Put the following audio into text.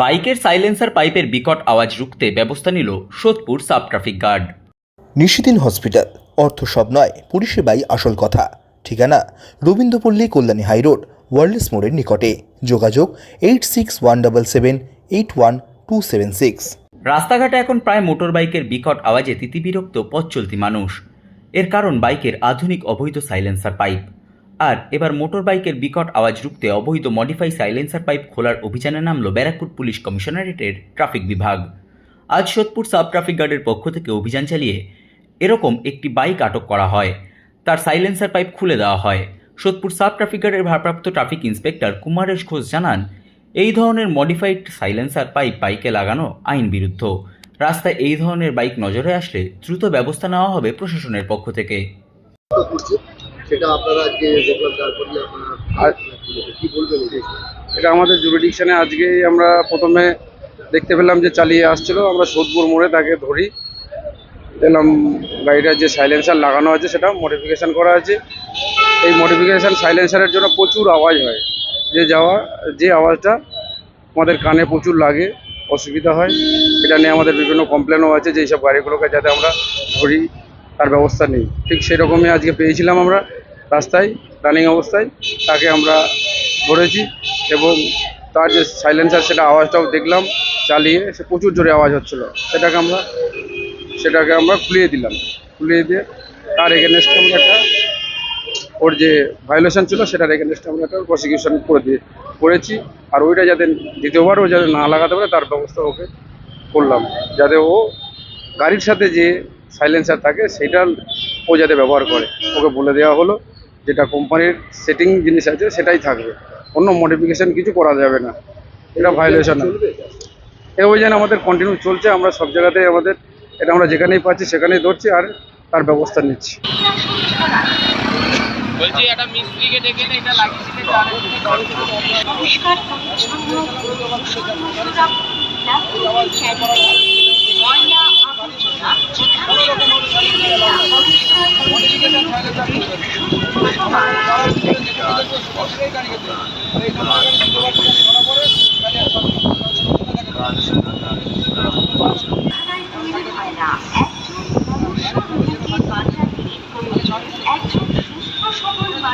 বাইকের সাইলেন্সার পাইপের বিকট আওয়াজ রুখতে ব্যবস্থা নিল Sodepur sub traffic guard. Nishidin hospital অর্থ সব নয় পরিষেবাই আসল কথা। ঠিকানা রবীন্দ্রপল্লী কল্যাণী হাইরোড ওয়ার্ল্ডস মোড়ের নিকটে। যোগাযোগ eight six one double seven eight one two seven six. রাস্তাঘাটে এখন প্রায় মোটর বাইকের বিকট আওয়াজে তিতিবিরক্ত পথ চলতি মানুষ। এর কারণ বাইকের আধুনিক অবৈধ সাইলেন্সার পাইপ। আর এবার মোটর বাইকের বিকট আওয়াজ রুখতে অবৈধ মডিফাই সাইলেন্সার পাইপ খোলার অভিযানে নামল ব্যারাকপুর পুলিশ কমিশনারেটের ট্রাফিক বিভাগ। আজ সোদপুর সাব ট্রাফিক গার্ডের পক্ষ থেকে অভিযান চালিয়ে এরকম একটি বাইক আটক করা হয়। তার সাইলেন্সার পাইপ খুলে দেওয়া হয়। সোদপুর সাব ট্রাফিক গার্ডের ভারপ্রাপ্ত ট্রাফিক ইন্সপেক্টর কুমারেশ ঘোষ জানান, এই ধরনের মডিফাইড সাইলেন্সার পাইপ বাইকে লাগানো আইন বিরুদ্ধ। রাস্তায় এই ধরনের বাইক নজরে আসলে দ্রুত ব্যবস্থা নেওয়া হবে প্রশাসনের পক্ষ থেকে সেটা আপনারা আজকে দেখলাম তারপরে আপনারা কি বলবেন এটা আমাদের জুরিডিকশনে আজকেই আমরা প্রথমে দেখতে পেলাম যে চালিয়ে আসছিল আমরা সোদপুর মোড়ে তাকে ধরি। দেখলাম গাড়িটার যে সাইলেন্সার লাগানো আছে সেটা মডিফিকেশান করা আছে। এই মডিফিকেশান সাইলেন্সারের জন্য প্রচুর আওয়াজ হয়। যে যাওয়া যে আওয়াজটা আমাদের কানে প্রচুর লাগে অসুবিধা হয়। এটা নিয়ে আমাদের বিভিন্ন কমপ্লেনও আছে যে এইসব গাড়িগুলোকে যাতে আমরা ধরি। তার ব্যবস্থা নেই। ঠিক সেরকমই আজকে পেয়েছিলাম আমরা রাস্তায় রানিং অবস্থায়, তাকে আমরা ধরেছি এবং তার যে সাইলেন্সার সেটা আওয়াজটাও দেখলাম, চালিয়ে সে প্রচুর জোরে আওয়াজ হচ্ছিল। সেটাকে আমরা সেটাকে আমরা খুলিয়ে দিলাম। খুলিয়ে দিয়ে তার এগেনস্টে আমরা একটা, ওর যে ভায়োলেশন ছিল সেটার এগেনস্টে আমরা একটা প্রসিকিউশন করে দিয়ে, করেছি। আর ওইটা যাতে দ্বিতীয়বার ও যাতে না লাগাতে পারে, তার ব্যবস্থা ওকে করলাম। যাতে ও গাড়ির সাথে যে সাইলেন্সার থাকে সেটা ও যাতে ব্যবহার করে। ওকে বলে দেওয়া হলো যেটা কোম্পানির সেটিং জিনিস আছে সেটাই থাকবে। অন্য মডিফিকেশন কিছু করা যাবে না। এটা ভায়োলেশন এই অভিযান আমাদের কন্টিনিউ চলছে আমরা সব জায়গাতেই আমাদের এটা আমরা যেখানেই পাচ্ছি সেখানেই ধরছি আর তার ব্যবস্থা নিচ্ছি। বলছি একটা মিস্ত্রিকে ডেকে এটা লাগিয়ে দিলে